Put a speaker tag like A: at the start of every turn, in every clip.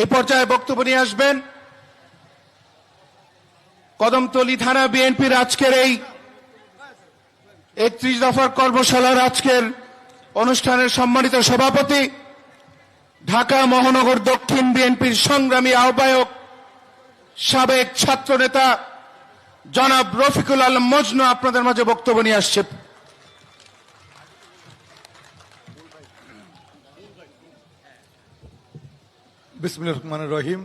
A: এই পর্যায়ে বক্তব্য নিয়ে আসবেন কদমতলী থানা বিএনপির আজকের এই একত্রিশ দফার কর্মশালার আজকের অনুষ্ঠানের সম্মানিত সভাপতি, ঢাকা মহানগর দক্ষিণ বিএনপির সংগ্রামী আহ্বায়ক, সাবেক ছাত্রনেতা জনাব রফিকুল আলম মজনু আপনাদের মাঝে বক্তব্য নিয়ে আসছে।
B: বিসমুল্লাহ রহমান রহিম।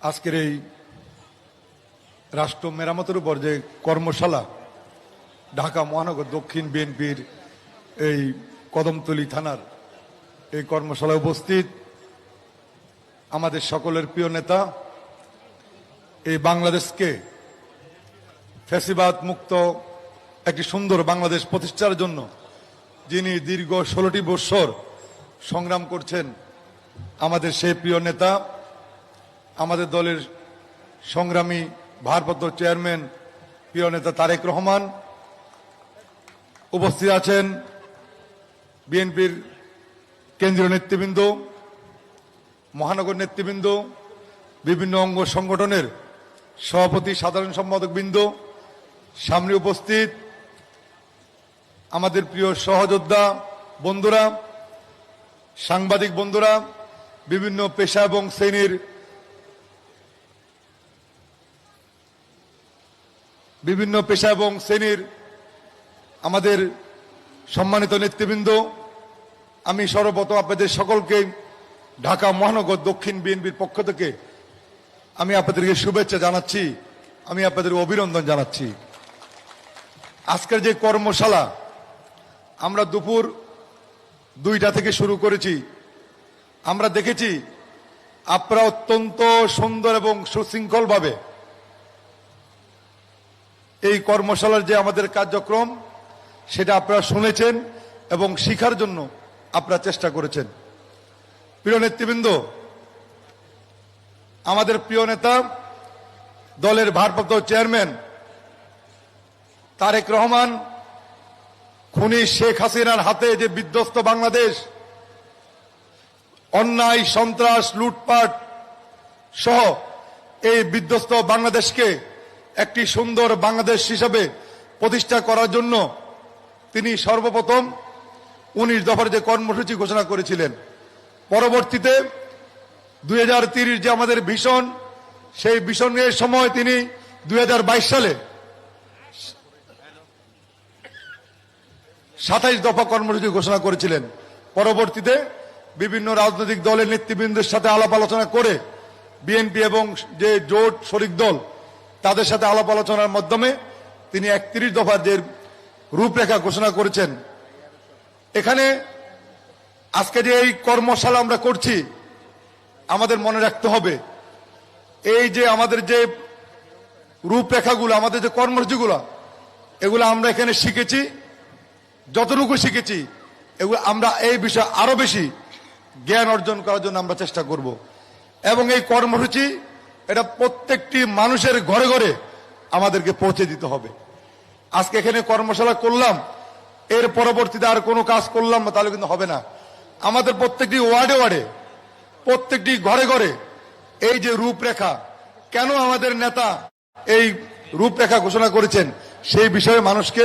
B: আজকের এই রাষ্ট্র মেরামতের উপর যে কর্মশালা, ঢাকা মহানগর দক্ষিণ বিএনপির এই কদমতলী থানার এই কর্মশালায় উপস্থিত আমাদের সকলের প্রিয় নেতা, এই বাংলাদেশকে ফ্যাসিবাদ মুক্ত একটি সুন্দর বাংলাদেশ প্রতিষ্ঠার জন্য যিনি দীর্ঘ ষোলোটি বৎসর সংগ্রাম করছেন আমাদের সেই প্রিয় নেতা, আমাদের দলের সংগ্রামী ভারপ্রাপ্ত চেয়ারম্যান প্রিয় নেতা তারেক রহমান উপস্থিত আছেন বিএনপির কেন্দ্রীয় নেতৃবৃন্দ, মহানগর নেতৃবৃন্দ, বিভিন্ন অঙ্গ সংগঠনের সভাপতি, সাধারণ সম্পাদক বৃন্দ সামনে উপস্থিত আমাদের প্রিয় সহযোদ্ধা বন্ধুরা, সাংবাদিক বন্ধুরা বিভিন্ন পেশা এবং শ্রেণির বিভিন্ন পেশা এবং শ্রেণির আমাদের সম্মানিত নেতৃবৃন্দ, আমি সর্বপ্রথম আপনাদের সকলকে ঢাকা মহানগর দক্ষিণ বিএনপির পক্ষ থেকে আমি আপনাদেরকে শুভেচ্ছা জানাচ্ছি, আমি আপনাদের অভিনন্দন জানাচ্ছি। আজকের যে কর্মশালা, আমরা দুপুর দুইটা থেকে শুরু করেছি। আমরা দেখেছি, আপনারা অত্যন্ত সুন্দর এবং সুশৃঙ্খলভাবে এই কর্মশালার যে আমাদের কার্যক্রম, সেটা আপনারা শুনেছেন এবং শিখার জন্য আপনারা চেষ্টা করেছেন। প্রিয় নেতৃবৃন্দ, আমাদের প্রিয় নেতা, দলের ভারপ্রাপ্ত চেয়ারম্যান তারেক রহমান, খুনি শেখ হাসিনার হাতে যে বিধ্বস্ত বাংলাদেশ অন্যায়, সন্ত্রাস, লুটপাট সহ এই বিধ্বস্ত বাংলাদেশকে একটি সুন্দর বাংলাদেশ হিসাবে প্রতিষ্ঠা করার জন্য তিনি সর্বপ্রথম উনিশ দফার যে কর্মসূচি ঘোষণা করেছিলেন। পরবর্তীতে দুই যে আমাদের ভীষণ, সেই ভীষণের সময় তিনি দুই হাজার বাইশ সালে সাতাইশ দফা কর্মসূচি ঘোষণা করেছিলেন। পরবর্তীতে বিভিন্ন রাজনৈতিক দলের নেতৃবৃন্দের সাথে আলাপ আলোচনা করে বিএনপি এবং যে জোট শরিক দল, তাদের সাথে আলাপ আলোচনার মাধ্যমে তিনি একত্রিশ দফা যে রূপরেখা ঘোষণা করেছেন। এখানে আজকে যে এই কর্মশালা আমরা করছি, আমাদের মনে রাখতে হবে, এই যে আমাদের যে রূপরেখাগুলো, আমাদের যে কর্মসূচিগুলো, এগুলো আমরা এখানে শিখেছি, যতটুকু শিখেছি, এগুলো আমরা এই বিষয়ে আরও বেশি জ্ঞান অর্জন করার জন্য আমরা চেষ্টা করব। এবং এই কর্মসূচি, এটা প্রত্যেকটি মানুষের ঘরে ঘরে আমাদেরকে পৌঁছে দিতে হবে। আজকে এখানে কর্মশালা করলাম, এর পরবর্তীতে আর কোনো কাজ করলাম না, তাহলে কিন্তু হবে না। আমাদের প্রত্যেকটি ওয়ার্ডে ওয়ার্ডে, প্রত্যেকটি ঘরে ঘরে এই যে রূপরেখা, কেন আমাদের নেতা এই রূপরেখা ঘোষণা করেছেন, সেই বিষয়ে মানুষকে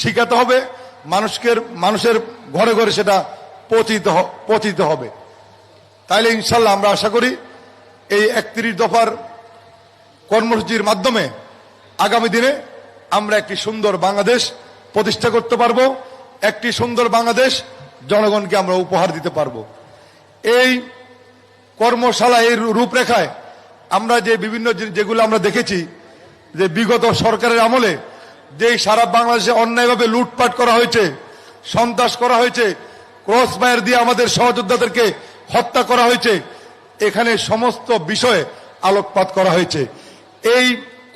B: শিখাতে হবে। মানুষকে, মানুষের ঘরে ঘরে সেটা পৌঁছে দিতে হবে। তাইলে ইনশাল্লাহ আমরা আশা করি এই একত্রিশ দফার কর্মসূচির মাধ্যমে আগামী দিনে আমরা একটি সুন্দর বাংলাদেশ প্রতিষ্ঠা করতে পারব। একটি সুন্দর বাংলাদেশ জনগণকে আমরা উপহার দিতে পারব। এই কর্মশালা, এই রূপরেখায় আমরা যে বিভিন্ন যেগুলো আমরা দেখেছি, যে বিগত সরকারের আমলে যে সারা বাংলাদেশে অন্যায়ভাবে লুটপাট করা হয়েছে, সন্ত্রাস করা হয়েছে ক্রস ফায়ার দিয়ে আমাদের সহযোদ্ধাদেরকে হত্যা করা হয়েছে। এখানে সমস্ত বিষয়ে আলোকপাত করা হয়েছে। এই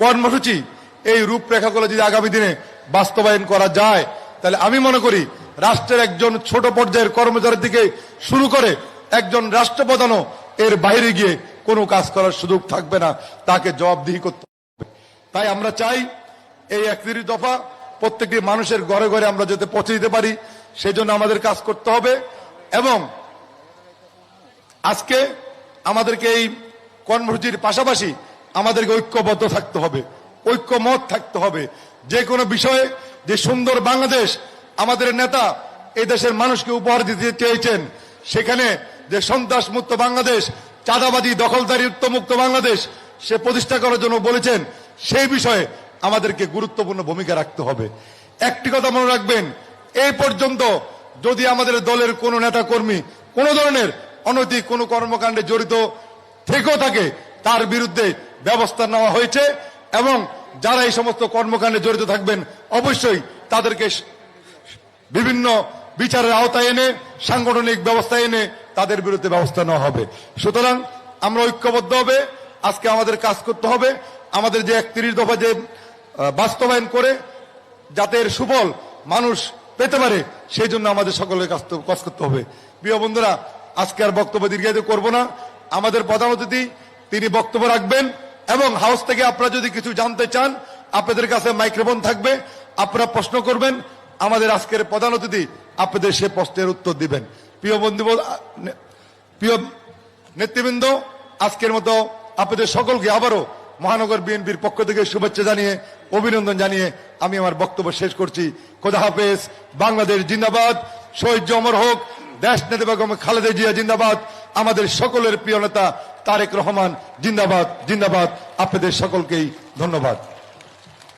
B: কর্মসূচি, এই রূপরেখাগুলো যদি আগামী দিনে বাস্তবায়ন করা যায়, তাহলে আমি মনে করি রাষ্ট্রের একজন ছোট পর্যায়ের কর্মচারী থেকে শুরু করে একজন রাষ্ট্রপ্রধানও এর বাইরে গিয়ে কোনো কাজ করার সুযোগ থাকবে না। তাকে জবাবদিহি করতে হবে। তাই আমরা চাই এই একত্রিশ দফা প্রত্যেকটি মানুষের ঘরে ঘরে আমরা যাতে পৌঁছে দিতে পারি। সেই জন্য আমাদের কাজ করতে হবে এবং আজকে আমাদেরকে এই কর্মসূচির পাশাপাশি আমাদেরকে ঐক্যবদ্ধ থাকতে হবে, ঐক্যমত থাকতে হবে। যে কোনো বিষয়ে যে সুন্দর বাংলাদেশ আমাদের নেতা এই দেশের মানুষকে উপহার দিতে চেয়েছেন, সেখানে যে সন্ত্রাস মুক্ত বাংলাদেশ চাঁদাবাদী দখলদারি মুক্ত বাংলাদেশ সে প্রতিষ্ঠা করার জন্য বলেছেন, সেই বিষয়ে আমাদেরকে গুরুত্বপূর্ণ ভূমিকা রাখতে হবে। একটি কথা মনে রাখবেন এই পর্যন্ত যদি আমাদের দলের কোন নেতা কর্মী কোন ধরনের অনৈতিক কোন কর্মকাণ্ডে জড়িত থেকেও থাকে, তার বিরুদ্ধে ব্যবস্থা নেওয়া হয়েছে এবং যারা এই সমস্ত কর্মকাণ্ডে জড়িত থাকবেন, অবশ্যই তাদেরকে বিভিন্ন বিচারের আওতায় এনে, সাংগঠনিক ব্যবস্থা এনে তাদের বিরুদ্ধে ব্যবস্থা নেওয়া হবে। সুতরাং আমরা ঐক্যবদ্ধ হবে, আজকে আমাদের কাজ করতে হবে, আমাদের যে একত্রিশ দফা যে বাস্তবায়ন করে, যাতে সুফল মানুষ পেতে পারে, সেই জন্য আমাদের সকলের কাজ কাজ করতে হবে। প্রিয় বন্ধুরা, আজকে আর বক্তব্য দীর্ঘায়িত করব না। আমাদের প্রধান অতিথি, তিনি বক্তব্য রাখবেন এবং হাউস থেকে আপনারা যদি কিছু জানতে চান, আপনাদের কাছে মাইক্রোফোন থাকবে, আপনারা প্রশ্ন করবেন, আমাদের আজকের প্রধান অতিথি আপনাদের সে প্রশ্নের উত্তর দিবেন। প্রিয় বন্ধু, প্রিয় নেতৃবৃন্দ, আজকের মতো আপনাদের সকলকে আবারও মহানগর বিএনপির পক্ষ থেকে শুভেচ্ছা জানিয়ে অভিনন্দন জানিয়ে আমি আমার বক্তব্য শেষ করছি। খোদা হাফেজ, বাংলাদেশ জিন্দাবাদ। শহীদ জমর হোক, দেশ নেতা বেগম খালেদা জিয়া জিন্দাবাদ। আমাদের সকলের প্রিয় নেতা তারেক রহমান জিন্দাবাদ জিন্দাবাদ। আপনাদের সকলকেই ধন্যবাদ।